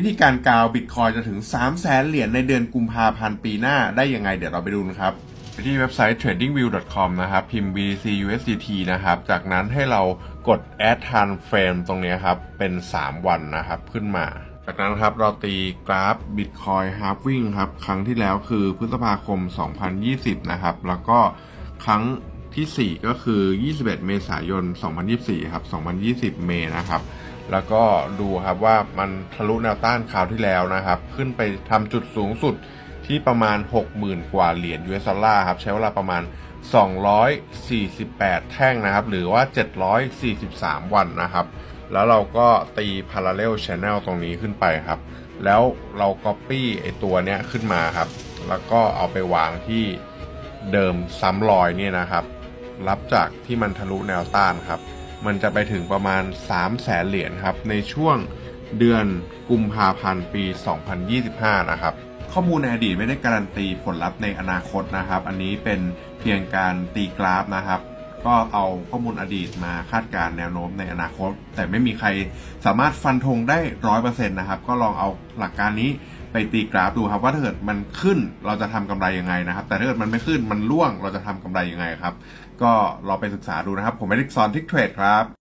วิธีการกาวบิตคอยจะถึง 3 0 0แสนเหรียญในเดือนกุมภาพันธ์ปีหน้าได้ยังไงเดี๋ยวเราไปดูนะครับไปที่เว็บไซต์ tradingview.com นะครับ พิมพ์ BTC USDT นะครับ จากนั้นให้เรากด add time frame ตรงนี้ครับ เป็น 3 วันนะครับ ขึ้นมา จากนั้นครับเราตีกราฟ Bitcoin halving ครับ ครั้งที่แล้วคือพฤษภาคม 2020 นะครับ แล้วก็ครั้งทีสี่4 ก็คือ 21 เมษายน 2024 ครับ 2020 เมนะครับ แล้วก็ดูครับว่ามันทะลุแนวต้านคราวที่แล้วนะครับ ขึ้นไปทำจุดสูงสุดที่ประมาณ 60,000 กว่าเหรียญ US ดอลลาร์ครับใช้เวลาประมาณ 248 แท่งนะครับ หรือว่า 743 วันนะครับ แล้วเราก็ตี parallel channel ตรงนี้ขึ้นไปครับ แล้วเรา copy ไอตัวเนี้ยขึ้นมาครับ แล้วก็เอาไปวางที่เดิมซ้ำรอยเนี่ยนะครับ รับจากที่มันทะลุแนวต้านครับ มันจะไปถึงประมาณ 3 0 0แสนเหรียญครับ ในช่วงเดือนกุมภาพันธ์ปี 2025 นะครับ ข้อมูลในอดีตไม่ได้การันตีผลลัพธ์ในอนาคตนะครับ อันนี้เป็นเพียงการตีกราฟนะครับก็เอาข้อมูลอดีตมาคาดการณ์แนวโน้มในอนาคต แต่ไม่มีใครสามารถฟันธงได้ร้อยเปอร์เซ็นต์นะครับ ก็ลองเอาหลักการนี้ ไปตีกราฟดูครับ ว่าถ้าเกิดมันขึ้นเราจะทำกำไรยังไงนะครับ แต่ถ้าเกิดมันไม่ขึ้นมันร่วงเราจะทำกำไรยังไงครับ ก็ลองไปศึกษาดูนะครับ ผมไม่ได้สอนทิกเทรดครับ